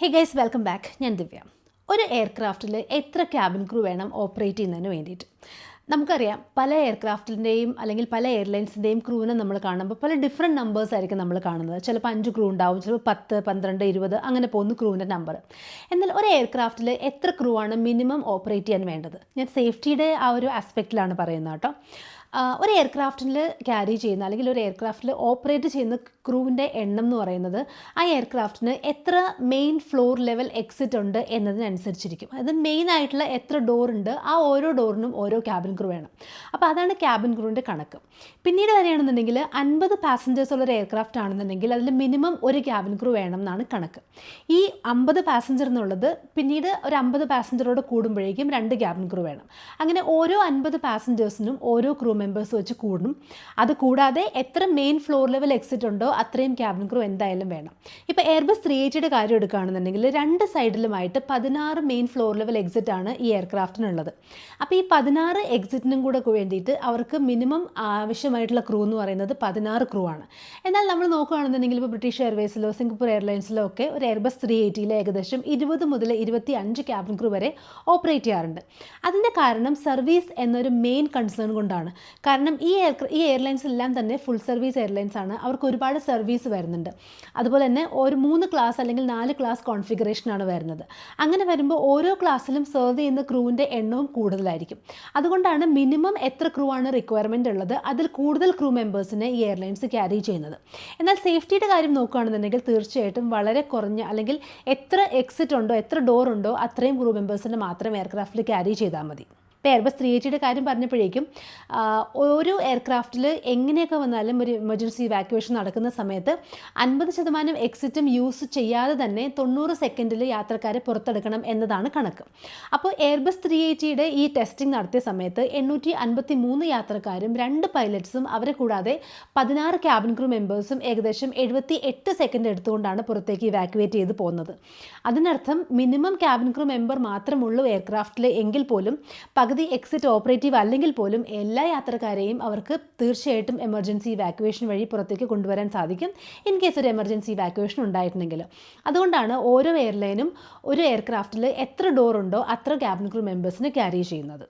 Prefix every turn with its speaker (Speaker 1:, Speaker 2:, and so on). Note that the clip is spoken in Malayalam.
Speaker 1: ഹേ ഗൈസ് വെൽക്കം ബാക്ക് ഞാൻ ദിവ്യ. ഒരു എയർക്രാഫ്റ്റിൽ എത്ര ക്യാബിൻ ക്രൂ വേണം ഓപ്പറേറ്റ് ചെയ്യുന്നതിന് വേണ്ടിയിട്ട്? നമുക്കറിയാം പല എയർക്രാഫ്റ്റിന്റെയും അല്ലെങ്കിൽ പല എയർലൈൻസിന്റെയും ക്രൂവിനെ നമ്മൾ കാണുമ്പോൾ പല ഡിഫറെന്റ് നമ്പേഴ്സ് ആയിരിക്കും നമ്മൾ കാണുന്നത്. ചിലപ്പോൾ അഞ്ച് ക്രൂ ഉണ്ടാവും ചിലപ്പോൾ പത്ത് പന്ത്രണ്ട് ഇരുപത് അങ്ങനെ പോകുന്ന ക്രൂവിന്റെ നമ്പർ എന്നാൽ ഒരു എയർക്രാഫ്റ്റിൽ എത്ര ക്രൂ ആണ് മിനിമം ഓപ്പറേറ്റ് ചെയ്യാൻ വേണ്ടത്? ഞാൻ സേഫ്റ്റിയുടെ ആ ഒരു ആസ്പെക്റ്റിലാണ് പറയുന്നത് കേട്ടോ. ഒരു എയർക്രാഫ്റ്റിൽ ക്യാരി ചെയ്യുന്ന അല്ലെങ്കിൽ ഒരു എയർക്രാഫ്റ്റിൽ ഓപ്പറേറ്റ് ചെയ്യുന്ന ക്രൂവിന്റെ എണ്ണം എന്ന് പറയുന്നത് ആ എയർക്രാഫ്റ്റിന് എത്ര മെയിൻ ഫ്ലോർ ലെവൽ എക്സിറ്റ് ഉണ്ട് എന്നതിനനുസരിച്ചിരിക്കും. അത് മെയിൻ ആയിട്ടുള്ള എത്ര ഡോർ ഉണ്ട് ആ ഓരോ ഡോറിനും ഓരോ ക്യാബിൻ ക്രൂ വേണം. അപ്പോൾ അതാണ് ക്യാബിൻ ക്രൂവിന്റെ കണക്ക്. പിന്നീട് വരികയാണെന്നുണ്ടെങ്കിൽ അൻപത് പാസഞ്ചേഴ്സ് ഉള്ള ഒരു എയർക്രാഫ്റ്റ് ആണെന്നുണ്ടെങ്കിൽ അതിൽ മിനിമം ഒരു ക്യാബിൻ ക്രൂ വേണം എന്നാണ് കണക്ക്. ഈ അമ്പത് പാസഞ്ചർ എന്നുള്ളത് പിന്നീട് ഒരു അമ്പത് പാസഞ്ചറോട് കൂടുമ്പോഴേക്കും രണ്ട് ക്യാബിൻ ക്രൂ വേണം. അങ്ങനെ ഓരോ അൻപത് പാസഞ്ചേഴ്സിനും ഓരോ ക്രൂ മെമ്പേഴ്സ് വെച്ച് കൂടും. അത് കൂടാതെ എത്ര മെയിൻ ഫ്ലോർ ലെവൽ എക്സിറ്റ് ഉണ്ടോ അത്രയും ക്യാബിൻ ക്രൂ എന്തായാലും വേണം. ഇപ്പോൾ എയർബസ് ത്രീ എയ്റ്റിയുടെ കാര്യം എടുക്കുകയാണെന്നുണ്ടെങ്കിൽ രണ്ട് സൈഡിലുമായിട്ട് പതിനാറ് മെയിൻ ഫ്ലോർ ലെവൽ എക്സിറ്റ് ആണ് ഈ എയർക്രാഫ്റ്റിനുള്ളത് അപ്പോൾ ഈ പതിനാറ് എക്സിറ്റിനും കൂടെ വേണ്ടിയിട്ട് അവർക്ക് മിനിമം ആവശ്യമായിട്ടുള്ള ക്രൂ എന്ന് പറയുന്നത് പതിനാറ് ക്രൂ ആണ്. എന്നാൽ നമ്മൾ നോക്കുകയാണെന്നുണ്ടെങ്കിൽ ഇപ്പോൾ ബ്രിട്ടീഷ് എയർവേസിലോ സിംഗപ്പൂർ എയർലൈൻസിലോ ഒക്കെ ഒരു എയർബസ് ത്രീ എയ്റ്റിയിൽ ഏകദേശം ഇരുപത് മുതൽ ഇരുപത്തി അഞ്ച് ക്യാബിൻ ക്രൂ വരെ ഓപ്പറേറ്റ് ചെയ്യാറുണ്ട്. അതിന്റെ കാരണം സർവീസ് എന്നൊരു മെയിൻ കൺസേൺ കൊണ്ടാണ്. കാരണം ഈ എയർ ഈ എയർലൈൻസ് എല്ലാം തന്നെ ഫുൾ സർവീസ് എയർലൈൻസ് ആണ്. അവർക്ക് ഒരുപാട് സർവീസ് വരുന്നുണ്ട്. അതുപോലെ തന്നെ ഒരു മൂന്ന് ക്ലാസ് അല്ലെങ്കിൽ നാല് ക്ലാസ് കോൺഫിഗറേഷനാണ് വരുന്നത്. അങ്ങനെ വരുമ്പോൾ ഓരോ ക്ലാസ്സിലും സെർവ് ചെയ്യുന്ന ക്രൂവിന്റെ എണ്ണവും കൂടുതലായിരിക്കും. അതുകൊണ്ടാണ് മിനിമം എത്ര ക്രൂ ആണ് റിക്വയർമെന്റ് ഉള്ളത് അതിൽ കൂടുതൽ ക്രൂ മെമ്പേഴ്സിനെ ഈ എയർലൈൻസ് ക്യാരി ചെയ്യുന്നത്. എന്നാൽ സേഫ്റ്റിയുടെ കാര്യം നോക്കുകയാണെന്നുണ്ടെങ്കിൽ തീർച്ചയായിട്ടും വളരെ കുറഞ്ഞ അല്ലെങ്കിൽ എത്ര എക്സിറ്റ് ഉണ്ടോ എത്ര ഡോർ ഉണ്ടോ അത്രയും ക്രൂ മെമ്പേഴ്സിനെ മാത്രം എയർക്രാഫ്റ്റിൽ ക്യാരി ചെയ്താൽ മതി. ഇപ്പോൾ എയർബസ് ത്രീ എയ്റ്റിയുടെ കാര്യം പറഞ്ഞപ്പോഴേക്കും ഓരോ എയർക്രാഫ്റ്റിൽ എങ്ങനെയൊക്കെ വന്നാലും ഒരു എമർജൻസി ഇവാക്യുവേഷൻ നടക്കുന്ന സമയത്ത് അൻപത് ശതമാനം എക്സിറ്റും യൂസ് ചെയ്യാതെ തന്നെ തൊണ്ണൂറ് സെക്കൻഡിൽ യാത്രക്കാരെ പുറത്തെടുക്കണം എന്നതാണ് കണക്ക്. അപ്പോൾ എയർബസ് ത്രീ എയ്റ്റിയുടെ ഈ ടെസ്റ്റിംഗ് നടത്തിയ സമയത്ത് എണ്ണൂറ്റി അൻപത്തി മൂന്ന് യാത്രക്കാരും രണ്ട് പൈലറ്റ്സും അവരെ കൂടാതെ പതിനാറ് ക്യാബിൻ ക്രൂ മെമ്പേഴ്സും ഏകദേശം എഴുപത്തി എട്ട് സെക്കൻഡ് എടുത്തുകൊണ്ടാണ് പുറത്തേക്ക് ഇവാക്യുവേറ്റ് ചെയ്ത് പോകുന്നത്. അതിനർത്ഥം മിനിമം ക്യാബിൻ ക്രൂ മെമ്പർ മാത്രമുള്ളൂ എയർക്രാഫ്റ്റിൽ എങ്കിൽ പോലും പകുതി എക്സിറ്റ് ഓപ്പറേറ്റീവ് അല്ലെങ്കിൽ പോലും എല്ലാ യാത്രക്കാരെയും അവർക്ക് തീർച്ചയായിട്ടും എമർജൻസി ഇവാക്യുവേഷൻ വഴി പുറത്തേക്ക് കൊണ്ടുവരാൻ സാധിക്കും ഇൻ കേസ് ഒരു എമർജൻസി ഇവാക്യുവേഷൻ ഉണ്ടായിട്ടുണ്ടെങ്കിൽ അതുകൊണ്ടാണ് ഓരോ എയർലൈനും ഒരു എയർക്രാഫ്റ്റിൽ എത്ര ഡോർ ഉണ്ടോ അത്ര ക്യാബിൻ ക്രൂ മെമ്പേഴ്സിന് ക്യാരി ചെയ്യുന്നത്.